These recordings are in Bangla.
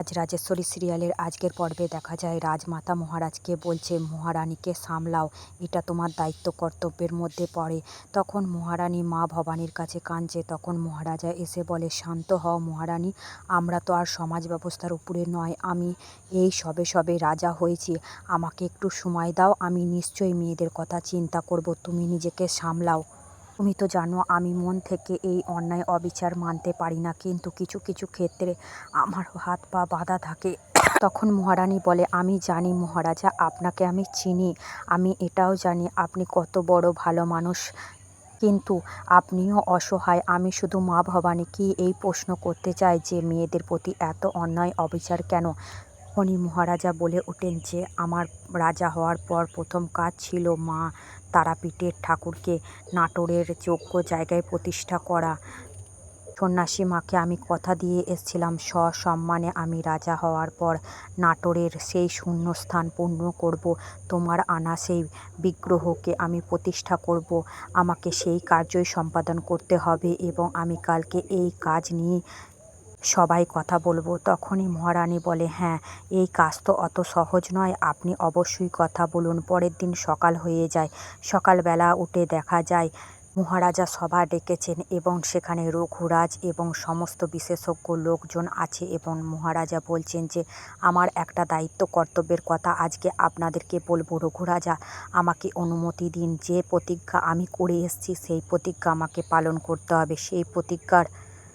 আজ রাজেশ্বরী সিরিয়ালের আজকের পর্বে দেখা যায়, রাজমাতা মহারাজকে বলছে, মহারানীকে সামলাও, এটা তোমার দায়িত্ব, কর্তব্যের মধ্যে পড়ে। তখন মহারানী মা ভবানীর কাছে কাঁদছে, তখন মহারাজা এসে বলে, শান্ত হও মহারানী, আমরা তো আর সমাজ ব্যবস্থার উপরে নয়, আমি এই সবে সবে রাজা হয়েছি, আমাকে একটু সময় দাও, আমি নিশ্চয়ই মেয়েদের কথা চিন্তা করব, তুমি নিজেকে সামলাও। তুমি তো জানো, আমি মন থেকে এই অন্যায় অবিচার মানতে পারি না। কিন্তু কিছু কিছু ক্ষেত্রে আমার হাত পা বাঁধা থাকে। তখন মহারানী বলে, আমি জানি মহারাজা, আপনাকে আমি চিনি, আমি এটাও জানি, আপনি কত বড় ভালো মানুষ। কিন্তু আপনিও অসহায়, আমি শুধু মা ভবানী কি এই প্রশ্ন করতে চাই যে মেয়েদের প্রতি এত অন্যায় অবিচার কেন? ফণি মহারাজা বলে ওঠেন যে, আমার রাজা হওয়ার পর প্রথম কাজ ছিল মা তারাপীঠের ঠাকুরকে নাটোরের যোগ্য জায়গায় প্রতিষ্ঠা করা। সন্ন্যাসী মাকে আমি কথা দিয়ে এসছিলাম, সসম্মানে আমি রাজা হওয়ার পর নাটোরের সেই শূন্যস্থান পূর্ণ করব, তোমার আনা সেই বিগ্রহকে আমি প্রতিষ্ঠা করব, আমাকে সেই কার্যই সম্পাদন করতে হবে এবং আমি কালকে এই কাজ নিয়ে সবাই কথা বলব। তখনই মহারানী বলে হ্যাঁ এই কাজ তো অত সহজ নয়। আপনি অবশ্যই কথা বলুন। পরের দিন সকাল হয়ে যায়। সকালবেলা উঠে দেখা যায়, মহারাজা সভা ডেকেছেন এবং সেখানে রঘুরাজ এবং সমস্ত বিশেষজ্ঞ লোকজন আছে এবং মহারাজা বলছেন যে, আমার একটা দায়িত্ব কর্তব্যের কথা আজকে আপনাদেরকে বলব রঘুরাজা। আমাকে অনুমতি দিন। যে প্রতিজ্ঞা আমি করে এসেছি, সেই প্রতিজ্ঞা আমাকে পালন করতে হবে। সেই প্রতিজ্ঞার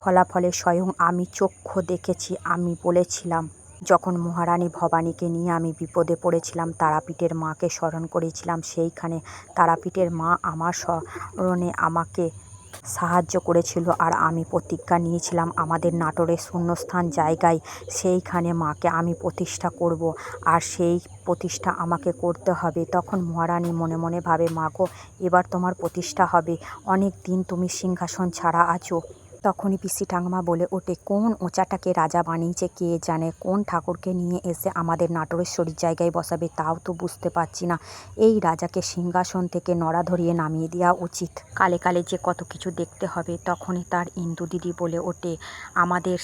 ফলাফলে স্বয়ং আমি চক্ষু দেখেছি, আমি বলেছিলাম। যখন মহারানী ভবানীকে নিয়ে আমি বিপদে পড়েছিলাম, তারাপীঠের মাকে স্মরণ করেছিলাম, সেইখানে তারাপীঠের মা আমার স্মরণে আমাকে সাহায্য করেছিল আর আমি প্রতিজ্ঞা নিয়েছিলাম, আমাদের নাটোরের শূন্যস্থান জায়গায় সেইখানে মাকে আমি প্রতিষ্ঠা করব আর সেই প্রতিষ্ঠা আমাকে করতে হবে। তখন মহারানী মনে মনে ভাবে, মাগো, এবার তোমার প্রতিষ্ঠা হবে। অনেক দিন তুমি সিংহাসন ছাড়া আছো। তখনই পিসি ঠাঙ্গমা বলে ওঠে, কোন ওচাটাকে রাজা বানিয়েছে? কে জানে কোন ঠাকুরকে নিয়ে এসে আমাদের নাটোরেশ্বরীর জায়গায় বসাবে? তাও তো বুঝতে পারছি না। এই রাজাকে সিংহাসন থেকে নড়া ধরিয়ে নামিয়ে দেওয়া উচিত। কালে কালে যে কত কিছু দেখতে হবে, তখনই তার ইন্দু দিদি বলে ওঠে, আমাদের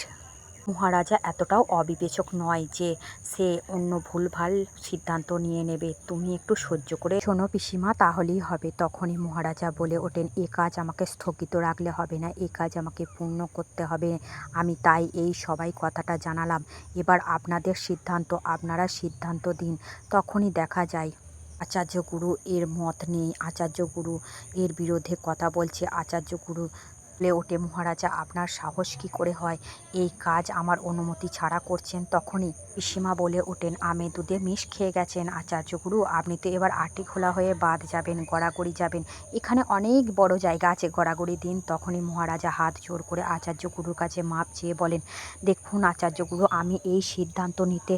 মহারাজা এতটাও অবিবেচক নয় যে সে অন্য ভুলভাল সিদ্ধান্ত নিয়ে নেবে। তুমি একটু সহ্য করে শোনো পিসিমা, তাহলেই হবে। তখনই মহারাজা বলে ওঠেন, এ কাজ আমাকে স্থগিত রাখলে হবে না, এ কাজ আমাকে পূর্ণ করতে হবে। আমি তাই এই সবাই কথাটা জানালাম। এবার আপনাদের সিদ্ধান্ত, আপনারা সিদ্ধান্ত দিন। তখনই দেখা যায় আচার্য গুরু এর মত নেই। আচার্য গুরু এর বিরুদ্ধে কথা বলছে। আচার্য গুরু বলে ওঠে, মহারাজা, আপনার সাহস কী করে হয়? এই কাজ আমার অনুমতি ছাড়া করছেন তখনই। পিসিমা বলে ওঠেন আমে দুধে মিশ খেয়ে গেছেন আচার্যগুরু আপনি তো এবার আটি খোলা হয়ে বাদ যাবেন, গড়াগড়ি যাবেন। এখানে অনেক বড় জায়গা আছে গড়াগড়ি দিন। তখনই মহারাজা হাত জোর করে আচার্য গুরুর কাছে মাপ চেয়ে বলেন, দেখুন আচার্য গুরু, আমি এই সিদ্ধান্ত নিতে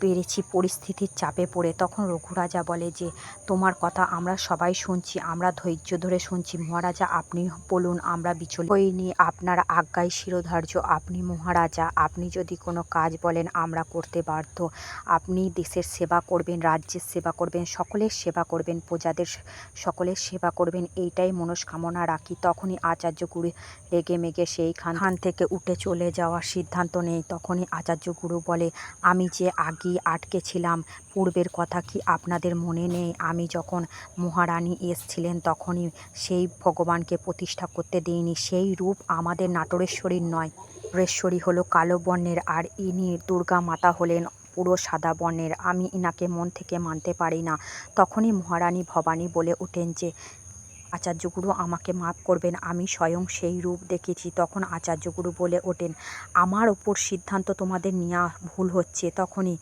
পেরেছি, পরিস্থিতির চাপে পড়ে। তখন রঘুরাজা বলে যে, তোমার কথা আমরা সবাই শুনছি, আমরা ধৈর্য ধরে শুনছি। মহারাজা, আপনি বলুন, আমরা বিচলিত হইনি। আপনার আজ্ঞায় শিরোধার্য। আপনি মহারাজা, আপনি যদি কোনো কাজ বলেন, আমরা করতে বাধ্য। আপনি দেশের সেবা করবেন, রাজ্যের সেবা করবেন, সকলের সেবা করবেন, প্রজাদের সকলের সেবা করবেন, এইটাই মনস্কামনা রাখি। তখনই আচার্য গুরু রেগে মেগে সেইখান খান থেকে উঠে চলে যাওয়ার সিদ্ধান্ত নেই তখনই আচার্য গুরু বলে, আমি যে আগেই আটকে ছিলাম? পূর্বের কথা কি আপনাদের মনে নেই? আমি যখন মহারানী এসছিলেন তখনই সেই ভগবানকে প্রতিষ্ঠা করতে দিইনি। সেই রূপ আমাদের নাটোরেশ্বরীর নয়। নাটোরেশ্বরী হলো কালো বর্ণের আর ইনি দুর্গা মাতা হলেন পুরো সাদা বর্ণের। আমি ইনাকে মন থেকে মানতে পারি না। তখনই মহারানী ভবানী বলে ওঠেন যে, আচার্যগুরু আমাকে মাফ করবেন, আমি স্বয়ং সেই রূপ দেখেছি। তখন আচার্যগুরু বলে ওঠেন, আমার ওপর সিদ্ধান্ত তোমাদের নেওয়া ভুল হচ্ছে। তখনই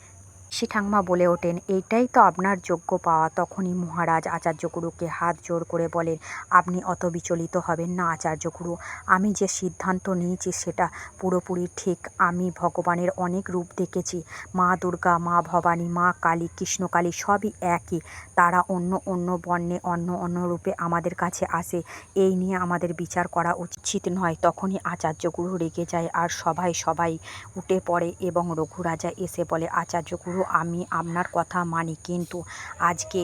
সে ঠাকুমা বলে ওঠেন, এইটাই তো আপনার যোগ্য পাওয়া। তখনই মহারাজ আচার্যগুরুকে হাত জোর করে বলেন, আপনি অত বিচলিত হবেন না আচার্যগুরু। আমি যে সিদ্ধান্ত নিয়েছি সেটা পুরোপুরি ঠিক। আমি ভগবানের অনেক রূপ দেখেছি। মা দুর্গা, মা ভবানী, মা কালী কৃষ্ণকালী সবই একই। তারা অন্য অন্য বর্ণে অন্য অন্য রূপে আমাদের কাছে আসে। এই নিয়ে আমাদের বিচার করা উচিত নয়। তখনই আচার্যগুরু রেগে যায় আর সবাই সবাই উঠে পড়ে এবং রঘুরাজা এসে বলে, আচার্যগুরু আমি আপনার কথা মানি কিন্তু আজকে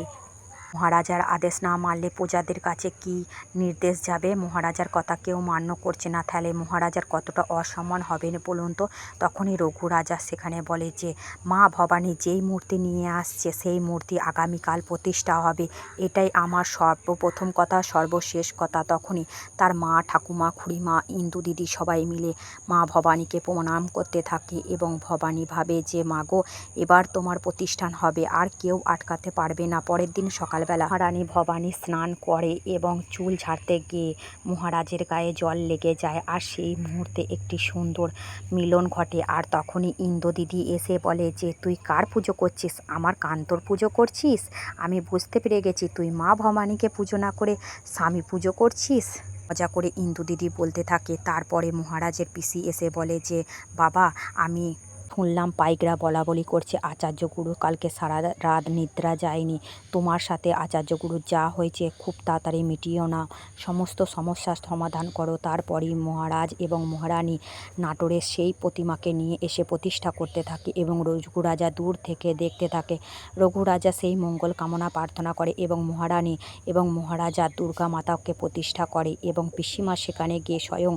মহারাজার আদেশ না মানলে প্রজাদের কাছে কি নির্দেশ যাবে? মহারাজার কথা কেউ মান্য করছে না। তাহলে মহারাজার কতটা অসম্মান হবে বলুন তো? তখনই রঘু রাজা সেখানে বলে যে, মা ভবানী, যেই মূর্তি নিয়ে আসছে, সেই মূর্তি আগামীকাল প্রতিষ্ঠা হবে। এটাই আমার সর্বপ্রথম কথা, সর্বশেষ কথা। তখনই তার মা, ঠাকুমা, খুড়িমা, ইন্দু দিদি সবাই মিলে মা ভবানীকে প্রণাম করতে থাকে এবং ভবানী ভাবে যে, মাগো, এবার তোমার প্রতিষ্ঠান হবে। আর কেউ আটকাতে পারবে না। পরের দিন সকালবেলা মহারানী ভবানী স্নান করে এবং চুল ঝাড়তে গিয়ে মহারাজের গায়ে জল লেগে যায় আর সেই মুহূর্তে একটি সুন্দর মিলন ঘটে। আর তখনই ইন্দ্র দিদি এসে বলে যে, তুই কার পুজো করছিস? আমার কান্তর পুজো করছিস? আমি বুঝতে পেরে গেছি, তুই মা ভবানীকে পুজো না করে স্বামী পুজো করছিস? মজা করে ইন্দু দিদি বলতে থাকে। তারপরে মহারাজের পিসি এসে বলে যে, বাবা, আমি শুনলাম পাইকরা বলা বলি করছে, আচার্য গুরু, কালকে সারা রাত নিদ্রা যায়নি। তোমার সাথে আচার্য গুরু যা হয়েছে খুব তাড়াতাড়ি মিটিও না সমস্ত সমস্যার সমাধান করো। তারপরই মহারাজ এবং মহারানী নাটোরের সেই প্রতিমাকে নিয়ে এসে প্রতিষ্ঠা করতে থাকে এবং রঘু রাজা দূর থেকে দেখতে থাকে। রঘু রাজা সেই মঙ্গল কামনা প্রার্থনা করে এবং মহারানী এবং মহারাজা দুর্গা মাতাকে প্রতিষ্ঠা করে এবং পিসিমা সেখানে গিয়ে স্বয়ং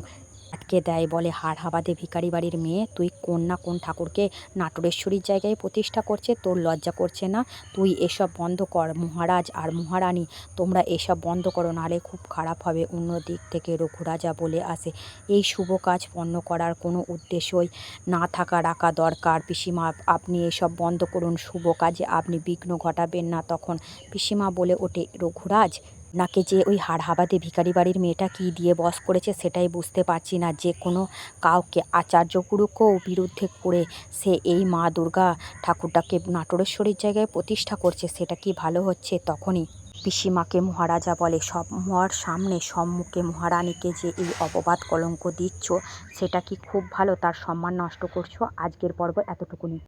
আটকে দেয়, বলে হাড় হাবাদে ভিকারি বাড়ির মেয়ে, তুই কোন না কোন ঠাকুরকে নাটোরেশ্বরীর জায়গায় প্রতিষ্ঠা করছে, তোর লজ্জা করছে না? তুই এসব বন্ধ কর, মহারাজ আর মহারানী, তোমরা এসব বন্ধ করো, নাহলে খুব খারাপ হবে, অন্য দিক থেকে রঘুরাজা বলে আসে। এই শুভ কাজ পণ্য করার কোনো উদ্দেশ্যই না থাকা রাখা দরকার। পিসিমা, আপনি এসব বন্ধ করুন, শুভ কাজে আপনি বিঘ্ন ঘটাবেন না তখন। পিসিমা বলে ওঠে, রঘুরাজ নাকে যে ওই হাড়হাবাদে ভিখারি বাড়ির মেয়েটা কী দিয়ে বস করেছে সেটাই বুঝতে পারছি না। যে কোনো কাউকে আচার্য গুরুকেও বিরুদ্ধে করে সে এই মা দুর্গা ঠাকুরটাকে নাটোরেশ্বরীর জায়গায় প্রতিষ্ঠা করছে, সেটা কি ভালো হচ্ছে? তখনই পিসিমাকে মহারাজা বলে, সব মহার সামনে সম্মুখে মহারানীকে যে এই অপবাদ কলঙ্ক দিচ্ছ, সেটা কি খুব ভালো? তার সম্মান নষ্ট করছ? আজকের পর্ব এতটুকুনি।